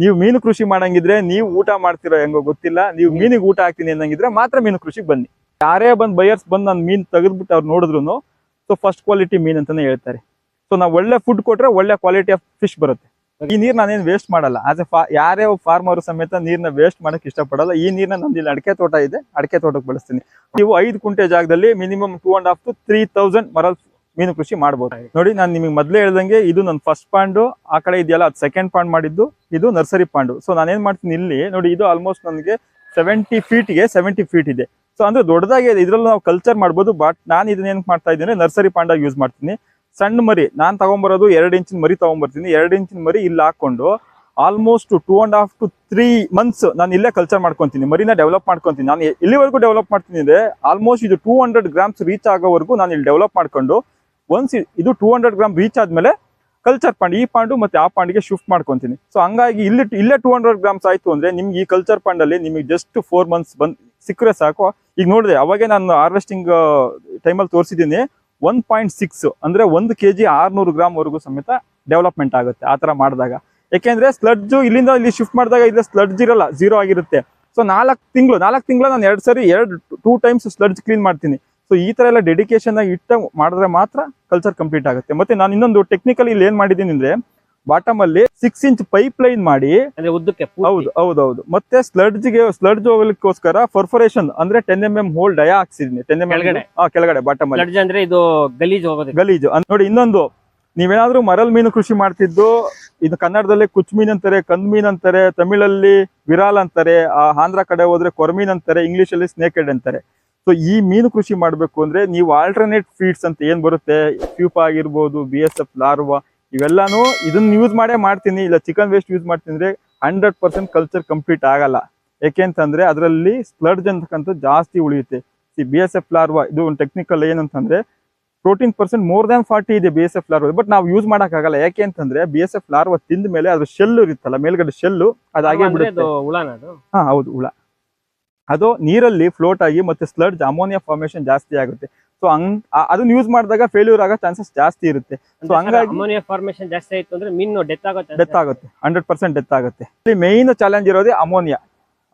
ನೀವು ಮೀನು ಕೃಷಿ ಮಾಡಂಗಿದ್ರೆ ನೀವು ಊಟ ಮಾಡ್ತಿರೋ ಹೆಂಗೋ ಗೊತ್ತಿಲ್ಲ. ನೀವು ಮೀನಿಗೆ ಊಟ ಹಾಕ್ತೀನಿ ಅನ್ನಂಗಿದ್ರೆ ಮಾತ್ರ ಮೀನು ಕೃಷಿಗೆ ಬನ್ನಿ. ಯಾರೇ ಬಂದು ಬಯರ್ಸ್ ಬಂದು ನಾನು ಮೀನು ತೆಗೆದ್ಬಿಟ್ಟು ಅವ್ರು ನೋಡಿದ್ರು ಸೊ ಫಸ್ಟ್ ಕ್ವಾಲಿಟಿ ಮೀನ್ ಅಂತಾನೆ ಹೇಳ್ತಾರೆ. ಸೊ ನಾವು ಒಳ್ಳೆ ಫುಡ್ ಕೊಟ್ರೆ ಒಳ್ಳೆ ಕ್ವಾಲಿಟಿ ಆಫ್ ಫಿಶ್ ಬರುತ್ತೆ. ಈ ನೀರ್ ನಾನೇನ್ ವೇಸ್ಟ್ ಮಾಡಲ್ಲ. ಆಸ್ ಎ ಫಾ ಯಾರೇ ಫಾರ್ಮರ್ ಸಮೇತ ನೀರ್ನ ವೇಸ್ಟ್ ಮಾಡಕ್ ಇಷ್ಟಪಡಲ್ಲ. ಈ ನೀರ್ನ ನಮ್ದು ಇಲ್ಲಿ ಅಡಿಕೆ ತೋಟ ಇದೆ. ಅಡಿಕೆ ತೋಟಕ್ಕೆ ಬಳಸ್ತೀನಿ. ನೀವು ಐದು ಕುಂಟೆ ಜಾಗದಲ್ಲಿ minimum two and half to three thousand ಮರ ಮೀನು ಕೃಷಿ ಮಾಡ್ಬೋದು. ನೋಡಿ ನಾನು ನಿಮಗೆ ಮೊದಲೇ ಹೇಳ್ದಂಗೆ ಇದು ನನ್ನ ಫಸ್ಟ್ ಪಾಂಡು ಆ ಕಡೆ ಇದೆಯಲ್ಲ ಅದು ಸೆಕೆಂಡ್ ಪಾಂಡ್ ಮಾಡಿದ್ದು ಇದು ನರ್ಸರಿ ಪಾಂಡು. ಸೊ ನಾನೇನ್ ಮಾಡ್ತೀನಿ ಇಲ್ಲಿ ನೋಡಿ ಇದು ಆಲ್ಮೋಸ್ಟ್ ನನಗೆ ಸೆವೆಂಟಿ ಫೀಟ್ಗೆ ಸೆವೆಂಟಿ ಫೀಟ್ ಇದೆ. ಸೊ ಅಂದ್ರೆ ದೊಡ್ಡದಾಗಿ ಇದರಲ್ಲೂ ನಾವು ಕಲ್ಚರ್ ಮಾಡ್ಬೋದು ಬಟ್ ನಾನು ಇದನ್ನ ಏನ್ ಮಾಡ್ತಾ ಇದ್ದೀನಿ ನರ್ಸರಿ ಪಾಂಡಾಗಿ ಯೂಸ್ ಮಾಡ್ತೀನಿ. ಸಣ್ಣ ಮರಿ ನಾನು ತಗೊಂಬರೋದು ಎರಡು ಇಂಚಿನ ಮರಿ ತಗೊಂಬರ್ತೀನಿ. ಎರಡು ಇಂಚಿನ ಮರಿ ಇಲ್ಲಿ ಹಾಕೊಂಡು almost two and half to three months ನಾನು ಇಲ್ಲೇ ಕಲ್ಚರ್ ಮಾಡ್ಕೊತೀನಿ ಮರಿನ ಡೆವಲಪ್ ಮಾಡ್ಕೊತೀನಿ. ನಾನು ಇಲ್ಲಿವರೆಗೂ ಡೆವಲಪ್ ಮಾಡ್ತೀನಿ ಇದೆ ಆಲ್ಮೋಸ್ಟ್ ಇದು ಟೂ ಹಂಡ್ರೆಡ್ ಗ್ರಾಮ್ಸ್ ರೀಚ್ ಆಗೋವರೆಗೂ ನಾನು ಇಲ್ಲಿ ಡೆವಲಪ್ ಮಾಡ್ಕೊಂಡು ಒನ್ಸ್ ಇದು ಟೂ ಹಂಡ್ರೆಡ್ ಗ್ರಾಮ್ ರೀಚ್ ಆದ್ಮೇಲೆ ಕಲ್ಚರ್ ಪಾಂಡ್ ಈ ಪಾಂಡು ಮತ್ತೆ ಆ ಪಾಂಡಿಗೆ ಶಿಫ್ಟ್ ಮಾಡ್ಕೊಂತೀನಿ. ಸೊ ಹಂಗಾಗಿ ಇಲ್ಲಿ ಇಲ್ಲೇ ಟೂ ಹಂಡ್ರೆಡ್ ಗ್ರಾಮ್ಸ್ ಆಯ್ತು ಅಂದ್ರೆ ನಿಮ್ಗೆ ಈ ಕಲ್ಚರ್ ಪಾಂಡ್ ಅಲ್ಲಿ ನಿಮಗೆ ಜಸ್ಟ್ ಫೋರ್ ಮಂತ್ಸ್ ಬಂದ್ ಸಿಕ್ಕರೆ ಸಾಕು. ಈಗ ನೋಡಿದೆ ಅವಾಗೆ ನಾನು ಹಾರ್ವೆಸ್ಟಿಂಗ್ ಟೈಮಲ್ಲಿ ತೋರಿಸಿದ್ದೀನಿ ಒನ್ ಪಾಯಿಂಟ್ ಸಿಕ್ಸ್ ಅಂದ್ರೆ ಒಂದು ಕೆ ಜಿ ಆರ್ನೂರು ಗ್ರಾಮ್ ವರೆಗೂ ಸಮೇತ ಡೆವಲಪ್ಮೆಂಟ್ ಆಗುತ್ತೆ ಆ ಥರ ಮಾಡಿದಾಗ. ಯಾಕೆಂದ್ರೆ ಸ್ಲಡ್ಜು ಇಲ್ಲಿಂದ ಇಲ್ಲಿ ಶಿಫ್ಟ್ ಮಾಡಿದಾಗ ಇಲ್ಲ ಸ್ಲಡ್ಜ್ ಇರಲ್ಲ ಝೀರೋ ಆಗಿರುತ್ತೆ. ಸೊ ನಾಲ್ಕು ತಿಂಗಳು ನಾಲ್ಕು ತಿಂಗಳು ನಾನು ಎರಡು ಸರಿ ಎರಡು ಟೂ ಟೈಮ್ಸ್ ಸ್ಲಡ್ಜ್ ಕ್ಲೀನ್ ಮಾಡ್ತೀನಿ. ಸೊ ಈ ತರ ಎಲ್ಲ ಡೆಡಿಕೇಶನ್ ಆಗಿ ಇಟ್ಟ ಮಾಡಿದ್ರೆ ಮಾತ್ರ ಕಲ್ಚರ್ ಕಂಪ್ಲೀಟ್ ಆಗುತ್ತೆ. ಮತ್ತೆ ನಾನು ಇನ್ನೊಂದು ಟೆಕ್ನಿಕಲ್ ಇಲ್ಲಿ ಏನ್ ಮಾಡಿದ್ದೀನಿ ಅಂದ್ರೆ ಬಾಟಮ್ ಅಲ್ಲಿ ಸಿಕ್ಸ್ ಇಂಚ್ ಪೈಪ್ ಲೈನ್ ಮಾಡಿ ಉದ್ದಕ್ಕೆ. ಹೌದು ಹೌದೌದು ಮತ್ತೆ ಸ್ಲಡ್ಜ್ಗೆ ಸ್ಲಡ್ಜ್ ಹೋಗ್ಲಿಕ್ಕೋಸ್ಕರ ಫರ್ಫೊರೇಷನ್ ಅಂದ್ರೆ ten M M hole dia ಹಾಕ್ಸಿದೀನಿ ten M ಕೆಳಗಡೆ? ಕೆಳಗಡೆ ಬಾಟಮ್ ಅಲ್ಲಿ. ಅಂದ್ರೆ ಇದು ಗಲೀಜ್ ಹೋಗೋದು ಗಲೀಜು. ನೋಡಿ ಇನ್ನೊಂದು ನೀವೇನಾದ್ರೂ ಮರಲ್ ಮೀನು ಕೃಷಿ ಮಾಡ್ತಿದ್ದು ಇದು ಕನ್ನಡದಲ್ಲಿ ಕುಚ್ ಮೀನ್ ಅಂತಾರೆ ಕಂದ್ ಮೀನ್ ಅಂತಾರೆ ತಮಿಳಲ್ಲಿ ವಿರಾಲ್ ಅಂತಾರೆ ಆ ಆಂಧ್ರ ಕಡೆ ಹೋದ್ರೆ ಕೊರ್ಮೀನ್ ಅಂತಾರೆ ಇಂಗ್ಲಿಷ್ ಅಲ್ಲಿ ಸ್ನೇಕ್ ಹೆಡ್ ಅಂತಾರೆ. ಸೊ ಈ ಮೀನು ಕೃಷಿ ಮಾಡಬೇಕು ಅಂದ್ರೆ ನೀವು ಆಲ್ಟರ್ನೇಟ್ ಫೀಡ್ಸ್ ಅಂತ ಏನ್ ಬರುತ್ತೆ? ಫ್ಯೂಪ್ ಆಗಿರ್ಬೋದು ಬಿ ಎಸ್ ಎಫ್ ಲಾರ್ವಾ ಇವೆಲ್ಲಾನು ಇದನ್ನ ಯೂಸ್ ಮಾಡೇ ಮಾಡ್ತೀನಿ. ಇಲ್ಲ ಚಿಕನ್ ವೇಸ್ಟ್ ಯೂಸ್ ಮಾಡ್ತೀನಿ ಅಂದ್ರೆ ಹಂಡ್ರೆಡ್ ಪರ್ಸೆಂಟ್ ಕಲ್ಚರ್ ಕಂಪ್ಲೀಟ್ ಆಗಲ್ಲ. ಯಾಕೆಂತಂದ್ರೆ ಅದರಲ್ಲಿ ಸ್ಲಡ್ಜ್ ಅಂತಕ್ಕಂಥ ಜಾಸ್ತಿ ಉಳಿಯುತ್ತೆ. C B S F larva ಇದು ಒಂದು ಟೆಕ್ನಿಕಲ್ ಏನಂತಂದ್ರೆ protein percent more than forty ಇದೆ B S F larva but ನಾವು ಯೂಸ್ ಆಗಲ್ಲ ಯಾಕೆ ಅಂತಂದ್ರೆ ಬಿ ಎಸ್ ಎಫ್ ಲಾರ್ವಾ ತಿಂದ ಮೇಲೆ ಅದ್ರ ಶೆಲ್ ಇರುತ್ತಲ್ಲ ಮೇಲ್ಗಡೆ ಶೆಲ್ಲು ಅದಾಗೆ ಬಿಡುತ್ತೆ. ಹಾ ಹೌದು ಹುಳ. ಅದು ನೀರಲ್ಲಿ ಫ್ಲೋಟ್ ಆಗಿ ಮತ್ತೆ ಸ್ಲಡ್ಜ್ ಅಮೋನಿಯಾ ಫಾರ್ಮೇಶನ್ ಜಾಸ್ತಿ ಆಗುತ್ತೆ. ಸೊ ಹಂಗ್ ಅದನ್ನ ಯೂಸ್ ಮಾಡಿದಾಗ ಫೇಲ್ಯೂರ್ ಆಗೋ ಚಾನ್ಸಸ್ ಜಾಸ್ತಿ ಇರುತ್ತೆ. ಸೊ ಹಂಗಾಗಿ ಅಮೋನಿಯಾ ಫಾರ್ಮೇಶನ್ ಜಾಸ್ತಿ ಆಯ್ತು ಅಂದ್ರೆ ಮೀನು ಡೆತ್ ಆಗುತ್ತೆ ಡೆತ್ ಆಗುತ್ತೆ ಹಂಡ್ರೆಡ್ ಪರ್ಸೆಂಟ್ ಡೆತ್ ಆಗುತ್ತೆ. ಇಲ್ಲಿ ಮೇನ್ ಚಾಲೆಂಜ್ ಇರೋದೇ ಅಮೋನಿಯಾ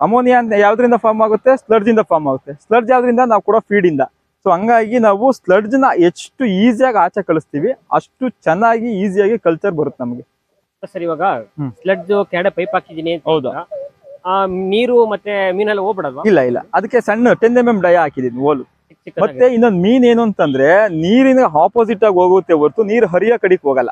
ಅಮೋನಿಯಾ ಅಂತ ಯಾವ್ದ್ರಿಂದ ಫಾರ್ಮ್ ಆಗುತ್ತೆ? ಸ್ಲಡ್ಜ್ ಇಂದ ಫಾರ್ಮ್ ಆಗುತ್ತೆ. ಸ್ಲಡ್ಜ್ ಯಾವ್ದ್ರಿಂದ? ನಾವು ಕೂಡ ಫೀಡ್ ಇಂದ. ಸೊ ಹಂಗಾಗಿ ನಾವು ಸ್ಲಡ್ಜ್ನ ಎಷ್ಟು ಈಸಿಯಾಗಿ ಆಚೆ ಕಳಿಸ್ತೀವಿ ಅಷ್ಟು ಚೆನ್ನಾಗಿ ಈಸಿಯಾಗಿ ಕಲ್ಚರ್ ಬರುತ್ತೆ ನಮಗೆ. ಸರ್ ಇವಾಗ. ಸ್ಲಡ್ಜ್ ಕೆಳಗಡೆ ಪೈಪ್ ಹಾಕಿದೀನಿ ಹೌದು. ನೀರು ಮತ್ತೆ ಮೀನೆಲ್ಲ ಹೋಗ್ಬಿಡಲ್ವಾ? ಇಲ್ಲ ಇಲ್ಲ. ಅದಕ್ಕೆ ಸಣ್ಣ ಟೆನ್ ಎಂ ಎಂ ಡಯ ಹಾಕಿದೀನಿ ಓಲು. ಮತ್ತೆ ಇನ್ನೊಂದು ಮೀನ್ ಏನು ಅಂತಂದ್ರೆ ನೀರಿನ ಆಪೋಸಿಟ್ ಆಗಿ ಹೋಗುತ್ತೆ ಹೊರತು ನೀರು ಹರಿಯ ಕಡೆಗೆ ಹೋಗಲ್ಲ.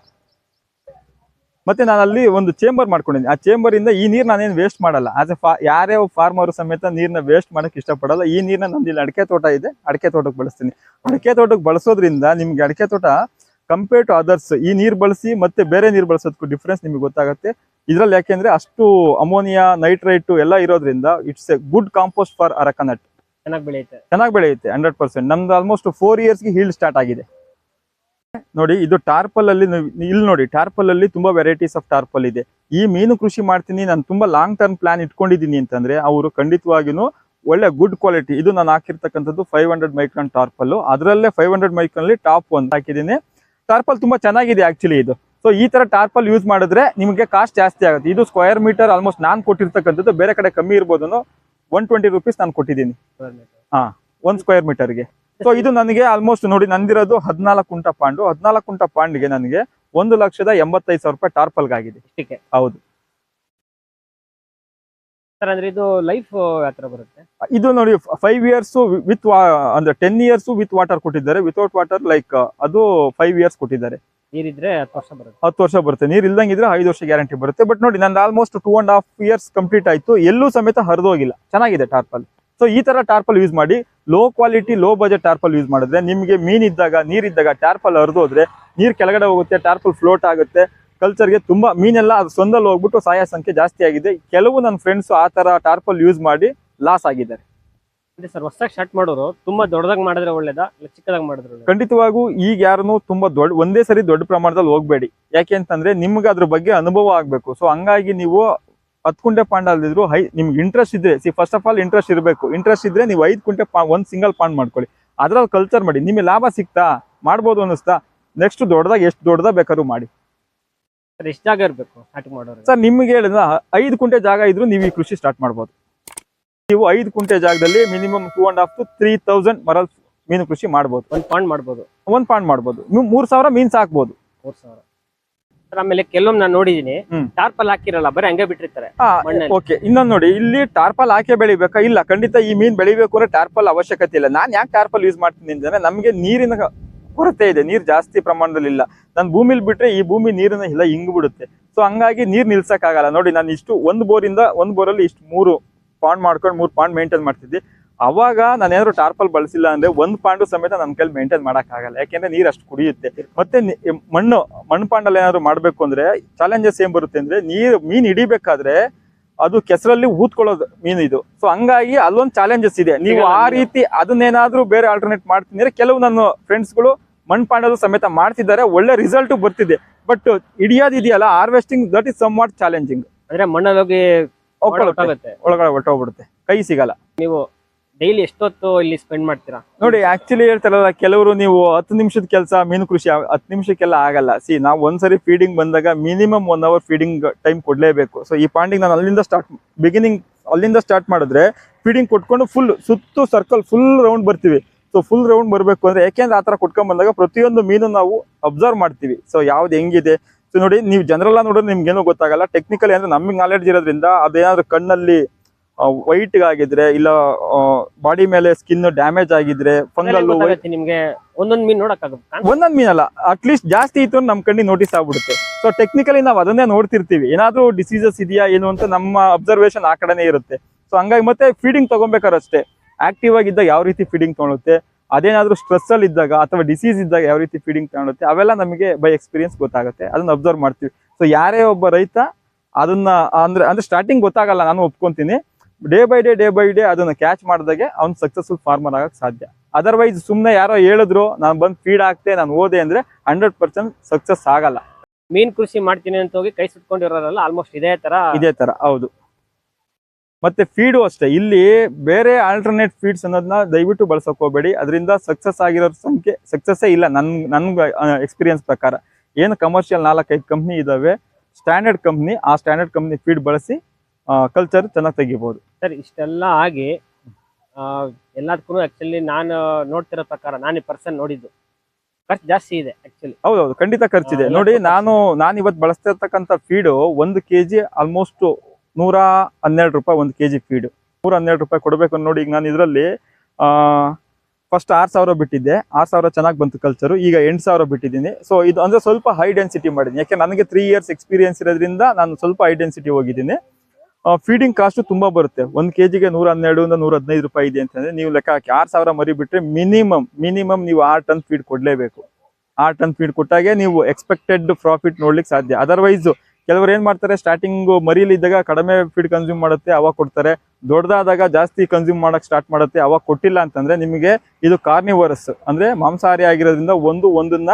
ಮತ್ತೆ ನಾನು ಅಲ್ಲಿ ಒಂದು ಚೇಂಬರ್ ಮಾಡ್ಕೊಂಡಿದ್ದೀನಿ ಆ ಚೇಂಬರ್ ಇಂದ ಈ ನೀರ್ ನಾನೇನು ವೇಸ್ಟ್ ಮಾಡಲ್ಲ. ಆಸ್ ಎ ಫಾ ಯಾರೇ ಫಾರ್ಮರ್ ಸಮೇತ ನೀರನ್ನ ವೇಸ್ಟ್ ಮಾಡಕ್ ಇಷ್ಟಪಡಲ್ಲ. ಈ ನೀರ್ನ ನಮ್ದು ಇಲ್ಲಿ ಅಡಿಕೆ ತೋಟ ಇದೆ. ಅಡಿಕೆ ತೋಟಕ್ಕೆ ಬಳಸ್ತೀನಿ. ಅಡಿಕೆ ತೋಟಕ್ಕೆ ಬಳಸೋದ್ರಿಂದ ನಿಮ್ಗೆ ಅಡಿಕೆ ತೋಟ ಕಂಪೇರ್ ಟು ಅದರ್ಸ್ ಈ ನೀರ್ ಬಳಸಿ ಮತ್ತೆ ಬೇರೆ ನೀರ್ ಬಳಸೋದಕ್ಕೂ ಡಿಫ್ರೆನ್ಸ್ ನಿಮ್ಗೆ ಗೊತ್ತಾಗುತ್ತೆ. ಇದ್ರಲ್ಲಿ ಯಾಕೆಂದ್ರೆ ಅಷ್ಟು ಅಮೋನಿಯಾ ನೈಟ್ರೈಟ್ ಎಲ್ಲ ಇರೋದ್ರಿಂದ it's a good compost for arecanut ಚೆನ್ನಾಗಿ ಬೆಳೆಯುತ್ತೆ. ಚೆನ್ನಾಗಿ ಬೆಳೆಯುತ್ತೆ ಹಂಡ್ರೆಡ್ ಪರ್ಸೆಂಟ್ ನಮ್ದು ಆಲ್ಮೋಸ್ಟ್ ಫೋರ್ ಇಯರ್ಸ್ಗೆ ಹೀಲ್ ಸ್ಟಾರ್ಟ್ ಆಗಿದೆ. ನೋಡಿ ಇದು ಟಾರ್ಪಲ್ ಅಲ್ಲಿ ಇಲ್ಲಿ ನೋಡಿ ಟಾರ್ಪಲ್ ಅಲ್ಲಿ ತುಂಬಾ ವೆರೈಟೀಸ್ ಆಫ್ ಟಾರ್ಪಲ್ ಇದೆ. ಈ ಮೀನು ಕೃಷಿ ಮಾಡ್ತೀನಿ ನಾನು ತುಂಬಾ ಲಾಂಗ್ ಟರ್ಮ್ ಪ್ಲಾನ್ ಇಟ್ಕೊಂಡಿದ್ದೀನಿ ಅಂತಂದ್ರೆ ಅವರು ಖಂಡಿತವಾಗಿಯೂ ಒಳ್ಳೆ ಗುಡ್ ಕ್ವಾಲಿಟಿ ಇದು ನಾನು ಹಾಕಿರ್ತಕ್ಕಂಥದ್ದು ಫೈವ್ ಹಂಡ್ರೆಡ್ ಮೈಕ್ರಾನ್ ಟಾರ್ಪಲ್ ಅದರಲ್ಲೇ ಫೈವ್ ಹಂಡ್ರೆಡ್ ಮೈಕ್ರಾನ್ ಅಲ್ಲಿ ಟಾಪ್ ಒಂದು ಹಾಕಿದ್ದೀನಿ. ಟಾರ್ಪಲ್ ತುಂಬಾ ಚೆನ್ನಾಗಿದೆ ಆಕ್ಚುಲಿ ಇದು. ಸೊ ಈ ತರ ಟಾರ್ಪಲ್ ಯೂಸ್ ಮಾಡಿದ್ರೆ ನಿಮಗೆ ಕಾಸ್ಟ್ ಜಾಸ್ತಿ ಆಗುತ್ತೆ. ಇದು ಸ್ಕ್ವೇರ್ ಮೀಟರ್ ಆಲ್ಮೋಸ್ಟ್ ನಾನ್ ಕೊಟ್ಟಿರ್ತಕ್ಕಂಥದ್ದು ಬೇರೆ ಕಡೆ ಕಮ್ಮಿ ಇರ್ಬೋದು ಒನ್ ಟ್ವೆಂಟಿ ರುಪೀಸ್ ನಾನು ಕೊಟ್ಟಿದ್ದೀನಿ. ಒಂದ್ ಸ್ಕ್ವೇರ್ ಮೀಟರ್ಗೆ ಸೊ ಇದು ನನಗೆ ಆಲ್ಮೋಸ್ಟ್ ನೋಡಿ ನಂದಿರೋದು ಹದಿನಾಲ್ಕು ಕುಂಟ ಪಾಂಡು. ಹದಿನಾಲ್ಕು ಕುಂಟ ಪಾಂಡ್ಗೆ ನನಗೆ ಒಂದು ಲಕ್ಷದ ಎಂಬತ್ತೈದು ಸಾವಿರ ರೂಪಾಯಿ ಟಾರ್ಪಲ್ಗಾಗಿದೆ ಹೌದು. ಸರ್ ಅಂದ್ರೆ ಇದು ಲೈಫ್ ಯಾತ್ರ ಬರುತ್ತೆ? ಇದು ನೋಡಿ ಫೈವ್ ಇಯರ್ಸ್ ವಿತ್ ಅಂದ್ರೆ ಟೆನ್ ಇಯರ್ಸ್ ವಿತ್ ವಾಟರ್ ಕೊಟ್ಟಿದ್ದಾರೆ. ವಿತೌಟ್ ವಾಟರ್ ಲೈಕ್ ಅದು ಫೈವ್ ಇಯರ್ಸ್ ಕೊಟ್ಟಿದ್ದಾರೆ. ನೀರಿದ್ರೆ ಹತ್ತು ವರ್ಷ ಬರುತ್ತೆ. ಹತ್ತು ವರ್ಷ ಬರುತ್ತೆ. ನೀರ್ ಇಲ್ದಂಗಿದ್ರೆ ಐದು ವರ್ಷ ಗ್ಯಾರಂಟಿ ಬರುತ್ತೆ. ಬಟ್ ನೋಡಿ ನಂದು almost two and half years complete ಆಯ್ತು. ಎಲ್ಲೂ ಸಮೇತ ಹರಿದೋಗಿಲ್ಲ. ಚೆನ್ನಾಗಿದೆ ಟಾರ್ಪಲ್. ಸೊ ಈ ತರ ಟಾರ್ಪಲ್ ಯೂಸ್ ಮಾಡಿ low quality low budget tarpaulin use ಮಾಡಿದ್ರೆ ನಿಮಗೆ ಮೀನ್ ಇದ್ದಾಗ ನೀರ್ ಇದ್ದಾಗ ಟಾರ್ಪಲ್ ಹರಿದೋದ್ರೆ ನೀರ್ ಕೆಳಗಡೆ ಹೋಗುತ್ತೆ ಟಾರ್ಪಲ್ ಫ್ಲೋಟ್ ಆಗುತ್ತೆ. ಕಲ್ಚರ್ಗೆ ತುಂಬಾ ಮೀನೆಲ್ಲ ಅದು ಸೊಂದಲ್ಲಿ ಹೋಗ್ಬಿಟ್ಟು ಸಾಯೋ ಸಂಖ್ಯೆ ಜಾಸ್ತಿ ಆಗಿದೆ. ಕೆಲವು ನನ್ನ ಫ್ರೆಂಡ್ಸ್ ಆ ತರ ಟಾರ್ಪಲ್ ಯೂಸ್ ಮಾಡಿ ಲಾಸ್ ಆಗಿದ್ದಾರೆ. ಸರ್ ಹೊಸದಾಗಿ ಸ್ಟಾರ್ಟ್ ಮಾಡೋರು ತುಂಬಾ ದೊಡ್ಡದಾಗಿ ಮಾಡಿದ್ರೆ ಒಳ್ಳೇದಾ? ಇಲ್ಲ ಚಿಕ್ಕದಾಗಿ ಮಾಡಿದ್ರೆ ಖಂಡಿತವಾಗೂ ಈಗ ಯಾರನ್ನು ತುಂಬಾ ದೊಡ್ಡ ಒಂದೇ ಸರಿ ದೊಡ್ಡ ಪ್ರಮಾಣದಲ್ಲಿ ಹೋಗ್ಬೇಡಿ. ಯಾಕೆ ಅಂತಂದ್ರೆ ನಿಮ್ಗೆ ಅದ್ರ ಬಗ್ಗೆ ಅನುಭವ ಆಗ್ಬೇಕು. ಸೊ ಹಂಗಾಗಿ ನೀವು ಹತ್ತು ಕುಂಟೆ ಪಾಂಡ್ ಅಲ್ದಿದ್ರು ಹೈ ನಿಮ್ಗೆ ಇಂಟ್ರೆಸ್ಟ್ ಇದ್ರೆ see first of all interest ಇರಬೇಕು. ಇಂಟ್ರೆಸ್ಟ್ ಇದ್ರೆ ನೀವು ಐದು ಕುಂಟೆ ಪಾ ಒಂದ್ ಸಿಂಗಲ್ ಪಾಂಡ್ ಮಾಡ್ಕೊಳ್ಳಿ. ಅದ್ರಲ್ಲಿ ಕಲ್ಚರ್ ಮಾಡಿ. ನಿಮಗೆ ಲಾಭ ಸಿಗ್ತಾ? ಮಾಡ್ಬೋದು ಅನ್ನಿಸ್ತಾ? ನೆಕ್ಸ್ಟ್ ದೊಡ್ಡದಾಗ ಎಷ್ಟು ದೊಡ್ಡದಾಗ ಬೇಕಾದ್ರೂ ಮಾಡಿ. ಎಷ್ಟು ಜಾಗ ಇರಬೇಕು ಸ್ಟಾರ್ಟ್ ಮಾಡೋರು ಸರ್ ನಿಮ್ಗೆ ಹೇಳಿದ್ರೆ ಐದು ಕುಂಟೆ ಜಾಗ ಇದ್ರೂ ನೀವು ಈ ಕೃಷಿ ಸ್ಟಾರ್ಟ್ ಮಾಡ್ಬೋದು. ನೀವು ಐದು ಕುಂಟೆ ಜಾಗದಲ್ಲಿ minimum two and half to three thousand murrel ಮೀನು ಕೃಷಿ ಮಾಡ್ಬೋದು. ಒಂದು ಪಾಂಡ್ ಮಾಡ್ಬೋದು. ಒಂದ್ ಪಾಂಡ್ ಮಾಡ್ಬೋದು. ನೀವು ಮೂರ್ ಸಾವಿರ ಮೀನ್ ಸಾಕ್ಬೋದು ಮೂರ್ ಸಾವಿರ. ಆಮೇಲೆ ಕೆಲವೊಮ್ಮೆ ನಾನು ನೋಡಿದೀನಿ ಟಾರ್ಪಲ್ ಹಾಕಿರಲ್ಲ ಬರೀ ಹಂಗೆ ಬಿಟ್ಟಿರ್ತಾರೆ ಓಕೆ. ಇನ್ನೊಂದ್ ನೋಡಿ ಇಲ್ಲಿ ಟಾರ್ಪಲ್ ಹಾಕಿ ಬೆಳಿಬೇಕಾ? ಇಲ್ಲ ಖಂಡಿತ ಈ ಮೀನ್ ಬೆಳಿಬೇಕು ಅಂದ್ರೆ ಟಾರ್ಪಲ್ ಅವಶ್ಯಕತೆ ಇಲ್ಲ. ನಾನ್ ಯಾಕೆ ಟಾರ್ಪಲ್ ಯೂಸ್ ಮಾಡ್ತೀನಿ ಅಂದ್ರೆ ನಮಗೆ ನೀರಿನ ಕೊರತೆ ಇದೆ ನೀರ್ ಜಾಸ್ತಿ ಪ್ರಮಾಣದಲ್ಲಿ ಇಲ್ಲ. ನಾನು ಭೂಮಿಲಿ ಬಿಟ್ರೆ ಈ ಭೂಮಿ ನೀರನ್ನ ಇಲ್ಲ ಹಿಂಗ್ ಬಿಡುತ್ತೆ. ಸೊ ಹಂಗಾಗಿ ನೀರ್ ನಿಲ್ಸಕ್ ಆಗಲ್ಲ ನೋಡಿ ನಾನು ಇಷ್ಟು ಒಂದ್ ಬೋರಿಂದ ಒಂದ್ ಬೋರಲ್ಲಿ ಇಷ್ಟು ಮೂರು ಪಾಂಡ್ ಮಾಡ್ಕೊಂಡು ಮೂರು ಪಾಂಡ್ ಮೇಂಟೈನ್ ಮಾಡ್ತಿದ್ದೆ. ಅವಾಗ ನಾನು ಏನಾದ್ರು ಟಾರ್ಪಲ್ ಬಳಸಿಲ್ಲ ಅಂದ್ರೆ ಒಂದ್ ಪಾಂಡು ಸಮೇತ ನನ್ನ ಕೈಲಿ ಮೇಂಟೈನ್ ಮಾಡಕ್ ಆಗಲ್ಲ ಯಾಕೆಂದ್ರೆ ನೀರ್ ಅಷ್ಟು ಕುಡಿಯುತ್ತೆ. ಮತ್ತೆ ಮಣ್ಣು ಮಣ್ಣು ಪಾಂಡಲ್ಲಿ ಏನಾದ್ರು ಮಾಡ್ಬೇಕು ಅಂದ್ರೆ ಚಾಲೆಂಜಸ್ ಏನ್ ಬರುತ್ತೆ ಅಂದ್ರೆ ನೀರು ಮೀನ್ ಹಿಡಿಬೇಕಾದ್ರೆ ಅದು ಕೆಸರಲ್ಲಿ ಊದ್ಕೊಳ್ಳೋದು ಮೀನು ಇದು. ಸೊ ಹಂಗಾಗಿ ಅಲ್ಲೊಂದು ಚಾಲೆಂಜಸ್ ಇದೆ. ನೀವು ಆ ರೀತಿ ಅದನ್ನೇನಾದ್ರೂ ಬೇರೆ ಆಲ್ಟರ್ನೇಟ್ ಮಾಡ್ತೀನಿ ಅಂದ್ರೆ ಕೆಲವು ನನ್ನ ಫ್ರೆಂಡ್ಸ್ಗಳು ಮಣ್ಣು ಪಾಂಡಲು ಸಮೇತ ಮಾಡ್ತಿದ್ದಾರೆ ಒಳ್ಳೆ ರಿಸಲ್ಟ್ ಬರ್ತಿದೆ. But ಹಿಡಿಯೋದಿದೆಯಲ್ಲ harvesting that is somewhat challenging ಅಂದ್ರೆ ಮಣ್ಣಲ್ಲಿ ಹೋಗಿ ಹೋಗ್ಕೊಳ್ಳುತ್ತೆ ಒಳಗಡೆ ಹೊಟ್ಟೋಗ್ಬಿಡುತ್ತೆ ಕೈ ಸಿಗಲ್ಲ. ನೀವು ಡೈಲಿ ಎಷ್ಟೊತ್ತು ಇಲ್ಲಿ ಸ್ಪೆಂಡ್ ಮಾಡ್ತೀರಾ? ನೋಡಿ ಆಕ್ಚುಲಿ ಹೇಳ್ತಾರಲ್ಲ ಕೆಲವರು ನೀವು ಹತ್ತು ನಿಮಿಷದ ಕೆಲಸ ಮೀನು ಕೃಷಿ ಹತ್ತು ನಿಮಿಷಕ್ಕೆಲ್ಲ ಆಗಲ್ಲ. ಸಿ ನಾವು ಒಂದ್ಸರಿ ಫೀಡಿಂಗ್ ಬಂದಾಗ minimum one hour feeding time ಕೊಡ್ಲೇಬೇಕು. So ಈ ಪಾಂಡಿಂಗ್ ನಾನು ಅಲ್ಲಿಂದ ಸ್ಟಾರ್ಟ್ ಬಿಗಿನಿಂಗ್ ಅಲ್ಲಿಂದ ಸ್ಟಾರ್ಟ್ ಮಾಡಿದ್ರೆ ಫೀಡಿಂಗ್ ಕೊಟ್ಕೊಂಡು ಫುಲ್ ಸುತ್ತು ಸರ್ಕಲ್ ಫುಲ್ ರೌಂಡ್ ಬರ್ತೀವಿ. ಸೊ ಫುಲ್ ರೌಂಡ್ ಬರಬೇಕು ಅಂದ್ರೆ ಯಾಕೆಂದ್ರೆ ಆ ಥರ ಕೊಟ್ಕೊಂಡ್ ಬಂದಾಗ ಪ್ರತಿಯೊಂದು ಮೀನು ನಾವು ಅಬ್ಸರ್ವ್ ಮಾಡ್ತೀವಿ. ಸೊ ಯಾವ್ದು ಹೆಂಗಿದೆ? ಸೊ ನೋಡಿ ನೀವು ಜನರಲ್ಲ ನೋಡಿದ್ರೆ ನಿಮ್ಗೇನು ಗೊತ್ತಾಗಲ್ಲ. ಟೆಕ್ನಿಕಲಿ ಅಂದ್ರೆ ನಮಗೆ ನಾಲೆಡ್ಜ್ ಇರೋದ್ರಿಂದ ಅದೇನಾದ್ರೂ ಕಣ್ಣಲ್ಲಿ ವೈಟ್ ಆಗಿದ್ರೆ ಇಲ್ಲ ಬಾಡಿ ಮೇಲೆ ಸ್ಕಿನ್ ಡ್ಯಾಮೇಜ್ ಆಗಿದ್ರೆ ಫಂಗಲ್ ನಿಮ್ಗೆ. ಒಂದೊಂದ್ ಮೀನ್ ನೋಡಕ್ ಒಂದೊಂದು ಮೀನ್ ಮೀನಲ್ಲ ಅಟ್ಲೀಸ್ಟ್ ಜಾಸ್ತಿ ಇತ್ತು ಅಂದ್ರೆ ನಮ್ ಕಣ್ಣಿಗೆ ನೋಟಿಸ್ ಆಗ್ಬಿಡುತ್ತೆ. ಸೊ ಟೆಕ್ನಿಕಲಿ ನಾವು ಅದನ್ನೇ ನೋಡ್ತಿರ್ತೀವಿ. ಏನಾದರೂ ಡಿಸೀಸಸ್ ಇದೆಯಾ ಏನು ಅಂತ ನಮ್ಮ ಅಬ್ಸರ್ವೇಷನ್ ಆ ಕಡೆನೇ ಇರುತ್ತೆ. ಸೊ ಹಂಗಾಗಿ ಮತ್ತೆ ಫೀಡಿಂಗ್ ತಗೊಬೇಕಾರಷ್ಟೇ ಅಷ್ಟೇ. ಆಕ್ಟಿವ್ ಆಗಿದ್ದಾಗ ಯಾವ ರೀತಿ ಫೀಡಿಂಗ್ ತಗೊಳ್ಳುತ್ತೆ ಅದೇನಾದ್ರೂ ಸ್ಟ್ರೆಸ್ ಅಲ್ಲಿ ಇದ್ದಾಗ ಅಥವಾ ಡಿಸೀಸ್ ಇದ್ದಾಗ ಯಾವ ರೀತಿ ಫೀಡಿಂಗ್ ತಗೊಳುತ್ತೆ ಅವೆಲ್ಲ ನಮಗೆ ಬೈ ಎಕ್ಸ್ಪೀರಿಯನ್ಸ್ ಗೊತ್ತಾಗುತ್ತೆ. ಅದನ್ನ ಅಬ್ಸರ್ವ್ ಮಾಡ್ತೀವಿ. ಸೊ ಯಾರೇ ಒಬ್ಬ ರೈತ ಅದನ್ನ ಅಂದ್ರೆ ಅಂದ್ರೆ ಸ್ಟಾರ್ಟಿಂಗ್ ಗೊತ್ತಾಗಲ್ಲ ನಾನು ಒಪ್ಕೊಂತೀನಿ. Day by day day by day ಅದನ್ನ ಕ್ಯಾಚ್ ಮಾಡಿದಾಗೆ ಅವ್ನು ಸಕ್ಸಸ್ಫುಲ್ ಫಾರ್ಮರ್ ಆಗಕ್ಕೆ ಸಾಧ್ಯ. ಅದರ್ವೈಸ್ ಸುಮ್ಮನೆ ಯಾರೋ ಹೇಳಿದ್ರು ನಾನು ಬಂದು ಫೀಡ್ ಆಗ್ತೆ ನಾನು ಓದೆ ಅಂದ್ರೆ ಹಂಡ್ರೆಡ್ ಪರ್ಸೆಂಟ್ ಸಕ್ಸಸ್ ಆಗಲ್ಲ. ಮೀನ್ ಕೃಷಿ ಮಾಡ್ತೀನಿ ಅಂತ ಹೋಗಿ ಕೈ ಸುಟ್ಕೊಂಡಿರೋದಲ್ಲ ಆಲ್ಮೋಸ್ಟ್ ಇದೇ ತರ ಇದೇ ತರ ಹೌದು. ಮತ್ತೆ ಫೀಡು ಅಷ್ಟೇ. ಇಲ್ಲಿ ಬೇರೆ ಆಲ್ಟರ್ನೇಟ್ ಫೀಡ್ಸ್ ಅನ್ನೋದನ್ನ ದಯವಿಟ್ಟು ಬಳಸಕ್ ಹೋಗ್ಬೇಡಿ. ಅದರಿಂದ ಸಕ್ಸಸ್ ಆಗಿರೋ ಸಂಖ್ಯೆ ಸಕ್ಸಸ್ಸೇ ಇಲ್ಲ. ನನ್ ನನ್ ಎಕ್ಸ್ಪೀರಿಯನ್ಸ್ ಪ್ರಕಾರ. ಏನು ಕಮರ್ಷಿಯಲ್ ನಾಲ್ಕೈದು ಕಂಪ್ನಿ ಇದಾವೆ. ಸ್ಟ್ಯಾಂಡರ್ಡ್ ಕಂಪ್ನಿ ಆ ಸ್ಟ್ಯಾಂಡರ್ಡ್ ಕಂಪ್ನಿ ಫೀಡ್ ಬಳಸಿ ಕಲ್ಚರ್ ಚೆನ್ನಾಗಿ ತೆಗಿಬೋದು. ಸರ್ ಇಷ್ಟೆಲ್ಲ ಆಗಿ ಎಲ್ಲದಕ್ಕೂ ಆಕ್ಚುಲಿ ನಾನು ನೋಡ್ತಿರೋ ಪ್ರಕಾರ ನಾನು ಈ ಪರ್ಸನ್ ನೋಡಿದ್ದು. ಖರ್ಚು ಜಾಸ್ತಿ ಇದೆ ಆಕ್ಚುಲಿ ಹೌದೌದು ಖಂಡಿತ ಖರ್ಚಿದೆ. ನೋಡಿ ನಾನು ನಾನು ಇವತ್ತು ಬಳಸ್ತಿರ್ತಕ್ಕಂಥ ಫೀಡು ಒಂದು ಕೆ ಜಿ ಆಲ್ಮೋಸ್ಟ್ ನೂರ ಹನ್ನೆರಡು ರೂಪಾಯಿ ಒಂದು ಕೆ ಜಿ ಫೀಡು ನೂರ ಹನ್ನೆರಡು ರೂಪಾಯಿ ಕೊಡಬೇಕು ನೋಡಿ ಈಗ ನಾನು ಇದರಲ್ಲಿ ಫಸ್ಟ್ ಆರು ಸಾವಿರ ಬಿಟ್ಟಿದ್ದೆ. ಆರು ಸಾವಿರ ಚೆನ್ನಾಗಿ ಬಂತು ಕಲ್ಚರು ಈಗ ಎಂಟು ಸಾವಿರ ಬಿಟ್ಟಿದ್ದೀನಿ. ಸೊ ಇದು ಅಂದ್ರೆ ಸ್ವಲ್ಪ ಹೈ ಡೆನ್ಸಿಟಿ ಮಾಡಿದ್ದೀನಿ. ಯಾಕೆ ನನಗೆ ತ್ರೀ ಇಯರ್ಸ್ ಎಕ್ಸ್ಪೀರಿಯನ್ಸ್ ಇರೋದ್ರಿಂದ ನಾನು ಸ್ವಲ್ಪ ಹೈ ಡೆನ್ಸಿಟಿ ಹೋಗಿದ್ದೀನಿ. ಫೀಡಿಂಗ್ ಕಾಸ್ಟ್ ತುಂಬಾ ಬರುತ್ತೆ. ಒಂದು ಕೆ ಜಿಗೆ ನೂರ ಹನ್ನೆರಡರಿಂದ ನೂರ ಹದಿನೈದು ರೂಪಾಯಿ ಇದೆ ಅಂತಂದ್ರೆ ನೀವು ಲೆಕ್ಕ ಹಾಕಿ ಆರು ಸಾವಿರ ಮರಿ ಬಿಟ್ಟರೆ ಮಿನಿಮಮ್ ಮಿನಿಮಮ್ ನೀವು ಆರು ಟನ್ ಫೀಡ್ ಕೊಡಲೇಬೇಕು. ಆರು ಟನ್ ಫೀಡ್ ಕೊಟ್ಟಾಗೆ ನೀವು ಎಕ್ಸ್ಪೆಕ್ಟೆಡ್ ಪ್ರಾಫಿಟ್ ನೋಡ್ಲಿಕ್ಕೆ ಸಾಧ್ಯ. ಅದರ್ವೈಸ್ ಕೆಲವರು ಏನ್ ಮಾಡ್ತಾರೆ ಸ್ಟಾರ್ಟಿಂಗ್ ಮರಿಲಿದ್ದಾಗ ಕಡಿಮೆ ಫೀಡ್ ಕನ್ಸ್ಯೂಮ್ ಮಾಡುತ್ತೆ, ಅವಾಗ ಕೊಡ್ತಾರೆ. ದೊಡ್ಡದಾದಾಗ ಜಾಸ್ತಿ ಕನ್ಸ್ಯೂಮ್ ಮಾಡಕ್ ಸ್ಟಾರ್ಟ್ ಮಾಡುತ್ತೆ, ಅವಾಗ ಕೊಟ್ಟಿಲ್ಲ ಅಂತಂದ್ರೆ ನಿಮಗೆ ಇದು ಕಾರ್ನಿವರಸ್ ಅಂದ್ರೆ ಮಾಂಸಾಹಾರಿ ಆಗಿರೋದ್ರಿಂದ ಒಂದು ಒಂದನ್ನ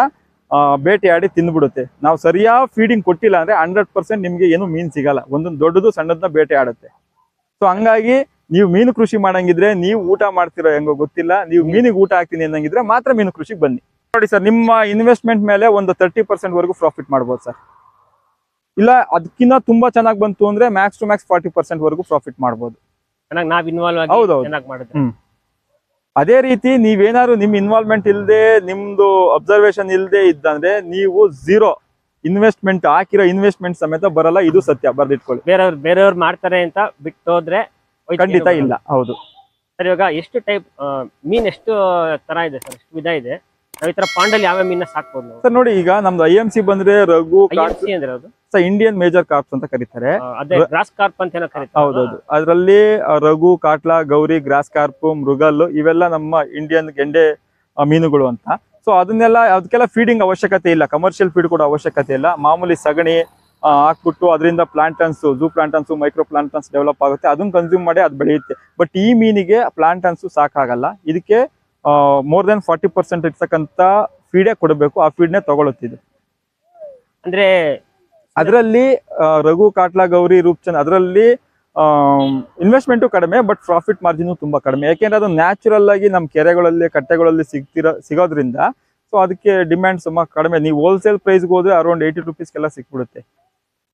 ಬೇಟೆಯಾಡಿ ತಿಂದ್ಬಿಡುತ್ತೆ. ನಾವು ಸರಿಯಾದ ಫೀಡಿಂಗ್ ಕೊಟ್ಟಿಲ್ಲ ಅಂದ್ರೆ ಹಂಡ್ರೆಡ್ ಪರ್ಸೆಂಟ್ ನಿಮ್ಗೆ ಏನು ಮೀನ್ ಸಿಗಲ್ಲ. ಒಂದೊಂದು ದೊಡ್ಡದು ಸಣ್ಣದನ್ನ ಬೇಟೆ ಆಡುತ್ತೆ. ಸೊ ಹಂಗಾಗಿ ನೀವು ಮೀನು ಕೃಷಿ ಮಾಡಂಗಿದ್ರೆ ನೀವು ಊಟ ಮಾಡ್ತಿರೋ ಹೆಂಗೋ ಗೊತ್ತಿಲ್ಲ. ನೀವು ಮೀನಿಗೆ ಊಟ ಹಾಕ್ತೀನಿ ಅನ್ನಂಗಿದ್ರೆ ಮಾತ್ರ ಮೀನು ಕೃಷಿಗೆ ಬನ್ನಿ. ನೋಡಿ ಸರ್, ನಿಮ್ಮ ಇನ್ವೆಸ್ಟ್ಮೆಂಟ್ ಮೇಲೆ ಒಂದು ತರ್ಟಿ ಪರ್ಸೆಂಟ್ ವರೆಗೂ ಪ್ರಾಫಿಟ್ ಮಾಡ್ಬೋದು ಸರ್. ಇಲ್ಲ ಅದಕ್ಕಿಂತ ತುಂಬಾ ಚೆನ್ನಾಗಿ ಬಂತು ಅಂದ್ರೆ max to max forty percent ವರೆಗೂ ಪ್ರಾಫಿಟ್ ಮಾಡಬಹುದು ಚೆನ್ನಾಗಿ ನಾವ್ ಇನ್ವಾಲ್ವ್ ಆಗಿ ಹೌದೌದು. ಚೆನ್ನಾಗಿ ಮಾಡಿದ್ರೆ. ಅದೇ ರೀತಿ ನೀವೇನಾದ್ರು ನಿಮ್ ಇನ್ವಾಲ್ವ್ಮೆಂಟ್ ಇಲ್ಲದೆ ನಿಮ್ದು ಅಬ್ಸರ್ವೇಷನ್ ಇಲ್ಲದೆ ಇದ್ದಂದ್ರೆ ನೀವು ಝೀರೋ ಇನ್ವೆಸ್ಟ್ಮೆಂಟ್ ಹಾಕಿರೋ ಇನ್ವೆಸ್ಟ್ಮೆಂಟ್ ಸಮೇತ ಬರಲ್ಲ ಇದು ಸತ್ಯ ಬರ್ದಿಟ್ಕೊಳ್ಳಿ. ಬೇರೆಯವ್ರು ಬೇರೆಯವ್ರು ಮಾಡ್ತಾರೆ ಅಂತ ಬಿಟ್ಟು ಹೋದ್ರೆ ಖಂಡಿತ ಇಲ್ಲ ಹೌದು. ಸರ್ ಇವಾಗ ಎಷ್ಟು ಟೈಪ್ ಮೀನ್ ಎಷ್ಟು ತರ ಇದೆ ಸರ್ ಎಷ್ಟು ವಿಧ ಇದೆ? ನಾವ್ ಈ ತರ ಪಾಂಡಲ್ಲಿ ಯಾವ ಮೀನ ಸಾಕ್ಬೋದು ನಾವು? ಸರ್ ನೋಡಿ ಈಗ ನಮ್ದು ಐ ಎಂ ಸಿ ಬಂದ್ರೆ ರಘು IFC ಅಂದ್ರೆ ಅದು ಇಂಡಿಯನ್ ಮೇಜರ್ ಕಾರ್ಪ್ಸ್ ಅಂತ ಕರೀತಾರೆ. ಆ, ಅದೇ ಗ್ರಾಸ್ ಕಾರ್ಪ್ ಅಂತ ಏನೋ ಕರೀತಾರೆ. ಹೌದೌದು. ಅದರಲ್ಲಿ ರಘು ಕಾಟ್ಲಾ ಗೌರಿ ಗ್ರಾಸ್ ಕಾರ್ಪ್ ಮೃಗಲ್ ಇವೆಲ್ಲ ನಮ್ಮ ಇಂಡಿಯನ್ ಗೆಂಡೆ ಆ, ಮೀನುಗಳು ಅಂತ. ಸೊ ಅದನ್ನೆಲ್ಲ ಅದಕ್ಕೆಲ್ಲ ಫೀಡಿಂಗ್ ಅವಶ್ಯಕತೆ ಇಲ್ಲ. ಕಮರ್ಷಿಯಲ್ ಫೀಡ್ ಕೂಡ ಅವಶ್ಯಕತೆ ಇಲ್ಲ. ಮಾಮೂಲಿ ಸಗಣಿ ಆ, ಹಾಕ್ಬಿಟ್ಟು ಅದರಿಂದ planktons zooplanktons microplanktons develop ಆಗುತ್ತೆ. ಅದನ್ನ ಕನ್ಸ್ಯೂಮ್ ಮಾಡಿ ಅದು ಬೆಳೆಯುತ್ತೆ. ಬಟ್ ಈ ಮೀನಿಗೆ ಪ್ಲಾಂಟನ್ಸ್ ಸಾಕಾಗಲ್ಲ. ಇದಕ್ಕೆ ಮೋರ್ ದೆನ್ ಫಾರ್ಟಿ ಪರ್ಸೆಂಟ್ ಇರ್ತಕ್ಕಂತ ಫೀಡೇ ಕೊಡಬೇಕು. ಆ ಫೀಡ್ನೇ ತಗೊಳುತ್ತೆ ಇದು ಅಂದ್ರೆ ಅದರಲ್ಲಿ ರಘು ಕಾಟ್ಲಾ ಗೌರಿ ರೂಪ್ಚಂದ್ ಅದರಲ್ಲಿ ಇನ್ವೆಸ್ಟ್ಮೆಂಟು ಕಡಿಮೆ ಬಟ್ ಪ್ರಾಫಿಟ್ ಮಾರ್ಜಿನು ತುಂಬಾ ಕಡಿಮೆ. ಯಾಕೆಂದ್ರೆ ಅದು ನ್ಯಾಚುರಲ್ ಆಗಿ ನಮ್ಮ ಕೆರೆಗಳಲ್ಲಿ ಕಟ್ಟೆಗಳಲ್ಲಿ ಸಿಗ್ತಿರ ಸಿಗೋದ್ರಿಂದ ಸೊ ಅದಕ್ಕೆ ಡಿಮ್ಯಾಂಡ್ ಸುಮ್ಮ ಕಡಿಮೆ. ನೀವು ಹೋಲ್ಸೇಲ್ ಪ್ರೈಸ್ಗೆ ಹೋದ್ರೆ ಅರೌಂಡ್ ಏಯ್ಟಿ ರುಪೀಸ್ಗೆಲ್ಲ ಸಿಕ್ಬಿಡುತ್ತೆ.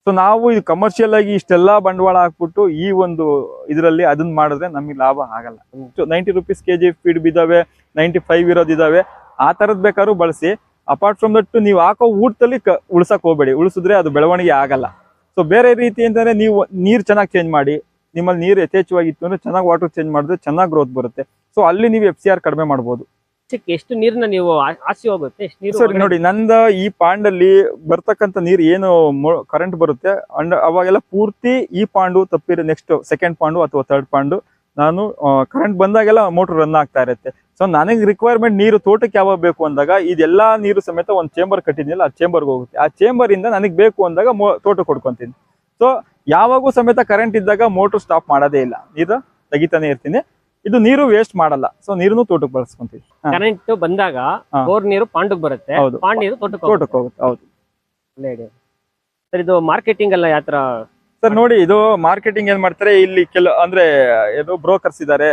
ಸೊ ನಾವು ಇದು ಕಮರ್ಷಿಯಲ್ ಆಗಿ ಇಷ್ಟೆಲ್ಲ ಬಂಡವಾಳ ಹಾಕ್ಬಿಟ್ಟು ಈ ಒಂದು ಇದರಲ್ಲಿ ಅದನ್ನ ಮಾಡಿದ್ರೆ ನಮಗೆ ಲಾಭ ಆಗಲ್ಲ. Ninety rupees K G feed ಬಿದ್ದಾವೆ ninety five ಇರೋದಿದಾವೆ ಆ ಥರದ್ದು ಬೇಕಾದ್ರೂ ಬಳಸಿ. ಅಪಾರ್ಟ್ ಫ್ರಮ್ ದಟ್ ನೀವು ಹಾಕೋ ಊಟದಲ್ಲಿ ಕ ಉಳ್ಸಕ್ ಹೋಗ್ಬೇಡಿ. ಉಳಿಸಿದ್ರೆ ಅದು ಬೆಳವಣಿಗೆ ಆಗಲ್ಲ. ಸೊ ಬೇರೆ ರೀತಿ ಅಂತಂದ್ರೆ ನೀವು ನೀರು ಚೆನ್ನಾಗಿ ಚೇಂಜ್ ಮಾಡಿ. ನಿಮ್ಮಲ್ಲಿ ನೀರು ಯಥೇಚ್ಛವಾಗಿತ್ತು ಅಂದ್ರೆ ಚೆನ್ನಾಗಿ ವಾಟರ್ ಚೇಂಜ್ ಮಾಡಿದ್ರೆ ಚೆನ್ನಾಗಿ ಗ್ರೋತ್ ಬರುತ್ತೆ. ಸೊ ಅಲ್ಲಿ ನೀವು ಎಫ್ ಸಿ ಆರ್ ಕಡಿಮೆ ಮಾಡ್ಬೋದು. ಚಿಕ್ಕ ಎಷ್ಟು ನೀರನ್ನ ನೀವು ಆಸಿ ಹೋಗುತ್ತೆ ಎಷ್ಟು ನೀರು ಸರಿ ನೋಡಿ ನಂದ ಈ ಪಾಂಡಲ್ಲಿ ಬರ್ತಕ್ಕಂಥ ನೀರು ಏನು ಕರೆಂಟ್ ಬರುತ್ತೆ. ಅಂಡ್ ಅವಾಗೆಲ್ಲ ಪೂರ್ತಿ ಈ ಪಾಂಡು ತಪ್ಪಿರ ನೆಕ್ಸ್ಟ್ ಸೆಕೆಂಡ್ ಪಾಂಡು ಅಥವಾ ಥರ್ಡ್ ಪಾಂಡು ನಾನು ಕರೆಂಟ್ ಬಂದಾಗೆಲ್ಲ ಮೋಟರ್ ರನ್ ಆಗ್ತಾ ಇರುತ್ತೆ. ಸೊ ನನಗೆ ರಿಕ್ವೈರ್ಮೆಂಟ್ ನೀರು ತೋಟಕ್ಕೆ ಯಾವಾಗ ಬೇಕು ಅಂದಾಗ ಇದೆಲ್ಲಾ ನೀರು ಸಮೇತ ಒಂದು ಚೇಂಬರ್ ಕಟ್ಟಿದ್ನಲ್ಲ ಆ ಚೇಂಬರ್ಗೆ ಹೋಗುತ್ತೆ. ಆ ಚೇಂಬರ್ ಇಂದ ನನಗೆ ಬೇಕು ಅಂದಾಗ ಮೋ ತೋಟಕ್ಕೆ ಕೊಡ್ಕೊಂತೀನಿ. ಸೊ ಯಾವಾಗೂ ಸಮೇತ ಕರೆಂಟ್ ಇದ್ದಾಗ ಮೋಟರ್ ಸ್ಟಾಪ್ ಮಾಡೋದೇ ಇಲ್ಲ. ನೀರು ತೆಗಿತಾನೆ ಇರ್ತೀನಿ. ಇದು ನೀರು ವೇಸ್ಟ್ ಮಾಡಲ್ಲ. ಸೊ ನೀರನ್ನು ತೋಟಕ್ಕೆ ಬಳಸ್ಕೊಂತೀವಿ. ಕರೆಂಟ್ ಬಂದಾಗ. ಬೋರ್ ನೀರು ಪಾಂಡಕ್ ಬರುತ್ತೆ. ಹೌದು. ಪಾಂಡ್ ನೀರು ತೋಟಕ್ಕೆ. ತೋಟಕ್ಕೆ ಹೋಗುತ್ತೆ ಹೌದು. ಸರ್ ಇದು ಮಾರ್ಕೆಟಿಂಗ್ ಎಲ್ಲ ಯಾತ್ರ ತರ ಸರ್ ನೋಡಿ ಇದು ಮಾರ್ಕೆಟಿಂಗ್ ಏನ್ ಮಾಡ್ತಾರೆ ಇಲ್ಲಿ ಕೆಲ ಅಂದ್ರೆ ಏನು ಬ್ರೋಕರ್ಸ್ ಇದ್ದಾರೆ.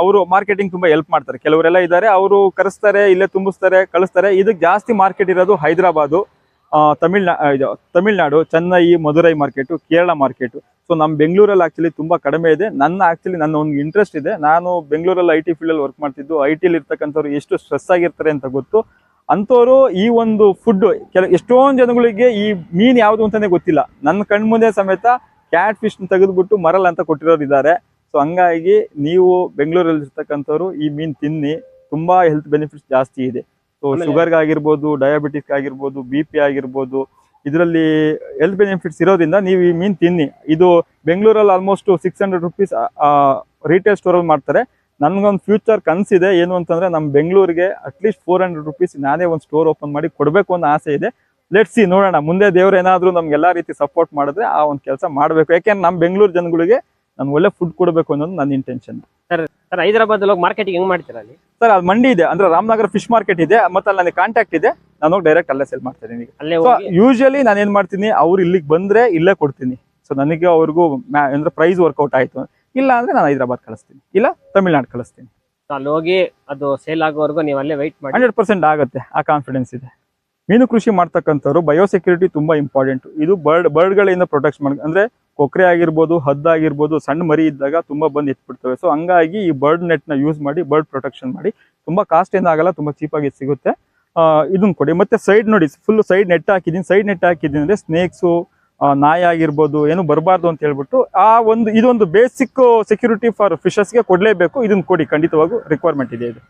ಅವರು ಮಾರ್ಕೆಟಿಂಗ್ ತುಂಬಾ ಹೆಲ್ಪ್ ಮಾಡ್ತಾರೆ. ಕೆಲವರೆಲ್ಲ ಇದ್ದಾರೆ ಅವರು ಕರೆಸ್ತಾರೆ ಇಲ್ಲೇ ತುಂಬಿಸ್ತಾರೆ ಕಳಿಸ್ತಾರೆ. ಇದಕ್ಕೆ ಜಾಸ್ತಿ ಮಾರ್ಕೆಟ್ ಇರೋದು ಹೈದರಾಬಾದು ತಮಿಳ್ನಾ ಇದು Tamil Nadu Chennai Madurai market Kerala market so ನಮ್ಮ ಬೆಂಗಳೂರಲ್ಲಿ ಆಕ್ಚುಲಿ ತುಂಬಾ ಕಡಿಮೆ ಇದೆ. ನನ್ನ ಆಕ್ಚುಲಿ ನನ್ನ ಒಂದು ಇಂಟ್ರೆಸ್ಟ್ ಇದೆ. ನಾನು ಬೆಂಗಳೂರಲ್ಲಿ ಐ ಟಿ ಫೀಲ್ಡಲ್ಲಿ ವರ್ಕ್ ಮಾಡ್ತಿದ್ದು. ಐ ಟಿಲಿ ಇರ್ತಕ್ಕಂಥವ್ರು ಎಷ್ಟು ಸ್ಟ್ರೆಸ್ ಆಗಿರ್ತಾರೆ ಅಂತ ಗೊತ್ತು. ಅಂಥವ್ರು ಈ ಒಂದು ಫುಡ್ ಕೆಲ ಎಷ್ಟೊಂದು ಜನಗಳಿಗೆ ಈ ಮೀನ್ ಯಾವುದು ಅಂತಾನೆ ಗೊತ್ತಿಲ್ಲ. ನನ್ನ ಕಣ್ಮುಂದೆ ಸಮೇತ ಕ್ಯಾಟ್ ಫಿಶ್ ತೆಗೆದುಬಿಟ್ಟು ಮರಲ್ ಅಂತ ಕೊಟ್ಟಿರೋರು ಇದ್ದಾರೆ ಸೊ ಹಂಗಾಗಿ ನೀವು ಬೆಂಗಳೂರಲ್ಲಿ ಇರ್ತಕ್ಕಂಥವ್ರು ಈ ಮೀನ್ ತಿನ್ನಿ. ತುಂಬಾ ಹೆಲ್ತ್ ಬೆನಿಫಿಟ್ಸ್ ಜಾಸ್ತಿ ಇದೆ. ಸೊ ಶುಗರ್ಗಾಗಿರ್ಬೋದು ಡಯಾಬಿಟಿಸ್ಗಾಗಿರ್ಬೋದು ಆಗಿರ್ಬೋದು ಡಯಾಬಿಟಿಸ್ ಆಗಿರ್ಬೋದು ಬಿ ಪಿ ಆಗಿರ್ಬೋದು ಇದರಲ್ಲಿ ಹೆಲ್ತ್ ಬೆನಿಫಿಟ್ಸ್ ಇರೋದ್ರಿಂದ ನೀವು ಈ ಮೀನು ತಿನ್ನಿ. ಇದು ಬೆಂಗಳೂರಲ್ಲಿ almost six hundred rupees retail ಸ್ಟೋರಲ್ಲಿ ಮಾಡ್ತಾರೆ. ನನಗೊಂದು ಫ್ಯೂಚರ್ ಕನಸಿದೆ ಏನು ಅಂತಂದರೆ ನಮ್ಮ ಬೆಂಗಳೂರಿಗೆ ಅಟ್ಲೀಸ್ಟ್ ಫೋರ್ ಹಂಡ್ರೆಡ್ ರುಪೀಸ್ ನಾನೇ ಒಂದು ಸ್ಟೋರ್ ಓಪನ್ ಮಾಡಿ ಕೊಡಬೇಕು ಅನ್ನೋ ಆಸೆ ಇದೆ. ಲೆಟ್ಸಿ ನೋಡೋಣ. ಮುಂದೆ ದೇವ್ರು ಏನಾದರೂ ನಮ್ಗೆ ಎಲ್ಲಾ ರೀತಿ ಸಪೋರ್ಟ್ ಮಾಡಿದ್ರೆ ಆ ಒಂದು ಕೆಲಸ ಮಾಡಬೇಕು. ಯಾಕೆಂದ್ರೆ ನಮ್ಮ ಬೆಂಗಳೂರು ಜನಗಳಿಗೆ ನಾನು ಒಳ್ಳೆ ಫುಡ್ ಕೊಡಬೇಕು ಅನ್ನೋದು ನನ್ನ ಇಂಟೆನ್ಷನ್ ಸರ್ ಹೈದರಾಬಾದ್ ಹೋಗಿ ಮಾರ್ಕೆಟಿಂಗ್ ಹೆಂಗ್ ಮಾಡ್ತೀರಾ ಅಲ್ಲಿ? ಸರ್ ಅಲ್ಲಿ ಮಂಡಿ ಇದೆ. ಅಂದ್ರೆ ರಾಮನಗರ ಫಿಶ್ ಮಾರ್ಕೆಟ್ ಇದೆ. ಮತ್ತೆ ಅಲ್ಲಿ ನನಗೆ ಕಾಂಟ್ಯಾಕ್ಟ್ ಇದೆ. ನಾನು ಹೋಗಿ ಡೈರೆಕ್ಟ್ ಅಲ್ಲೇ ಸೇಲ್ ಮಾಡ್ತೀನಿ ಅಲ್ಲೇ ಯೂಶಲಿ ನಾನು ಏನ್ ಮಾಡ್ತೀನಿ ಅವ್ರು ಇಲ್ಲಿಗೆ ಬಂದ್ರೆ ಇಲ್ಲೇ ಕೊಡ್ತೀನಿ. ಸೊ ನನಗೆ ಅವ್ರಿಗೂ ಅಂದ್ರೆ ಪ್ರೈಸ್ ವರ್ಕೌಟ್ ಆಯ್ತು. ಇಲ್ಲ ಅಂದ್ರೆ ನಾನು ಹೈದರಾಬಾದ್ ಕಳಿಸ್ತೀನಿ. ಇಲ್ಲ ತಮಿಳ್ನಾಡು ಕಳಿಸ್ತೀನಿ. ಅಲ್ಲಿ ಹೋಗಿ ಅದು ಸೇಲ್ ಆಗೋವರೆಗೂ ನೀವು ಅಲ್ಲೇ ವೆಯ್ಟ್ ಮಾಡಿ. ಹಂಡ್ರೆಡ್ ಪರ್ಸೆಂಟ್ ಆಗುತ್ತೆ. ಆ ಕಾನ್ಫಿಡೆನ್ಸ್ ಇದೆ. ಮೀನು ಕೃಷಿ ಮಾಡ್ತಕ್ಕಂಥವ್ರು ಬಯೋಸೆಕ್ಯೂರಿಟಿ ತುಂಬಾ ಇಂಪಾರ್ಟೆಂಟ್ ಇದು ಬರ್ಡ್ ಬರ್ಡ್ಗಳಿಂದ ಪ್ರೊಟೆಕ್ಟ್ ಮಾಡ ಅಂದ್ರೆ ಕೊಕ್ರೆ ಆಗಿರ್ಬೋದು ಹದ್ದಾಗಿರ್ಬೋದು ಸಣ್ಣ ಮರಿ ಇದ್ದಾಗ ತುಂಬಾ ಬಂದು ಎತ್ಬಿಡ್ತವೆ. ಸೊ ಹಂಗಾಗಿ ಈ ಬರ್ಡ್ ನೆಟ್ನ ಯೂಸ್ ಮಾಡಿ ಬರ್ಡ್ ಪ್ರೊಟೆಕ್ಷನ್ ಮಾಡಿ, ತುಂಬಾ ಕಾಸ್ಟ್ ಆಗಲ್ಲ, ತುಂಬಾ ಚೀಪಾಗಿ ಸಿಗುತ್ತೆ. ಇದನ್ನ ಕೊಡಿ. ಮತ್ತೆ ಸೈಡ್ ನೋಡಿ ಫುಲ್ ಸೈಡ್ ನೆಟ್ ಹಾಕಿದೀನಿ ಸೈಡ್ ನೆಟ್ ಹಾಕಿದ್ದೀನಿ ಅಂದ್ರೆ ಸ್ನೇಕ್ಸು ನಾಯಿ ಆಗಿರ್ಬೋದು, ಏನು ಬರಬಾರ್ದು ಅಂತ ಹೇಳ್ಬಿಟ್ಟು, ಆ ಒಂದು, ಇದೊಂದು ಬೇಸಿಕ್ ಸೆಕ್ಯೂರಿಟಿ ಫಾರ್ ಫಿಶಸ್ಗೆ ಕೊಡಲೇಬೇಕು. ಇದನ್ನ ಕೊಡಿ. ಖಂಡಿತವಾಗೂ ರಿಕ್ವೈರ್ಮೆಂಟ್ ಇದೆ ಇದು.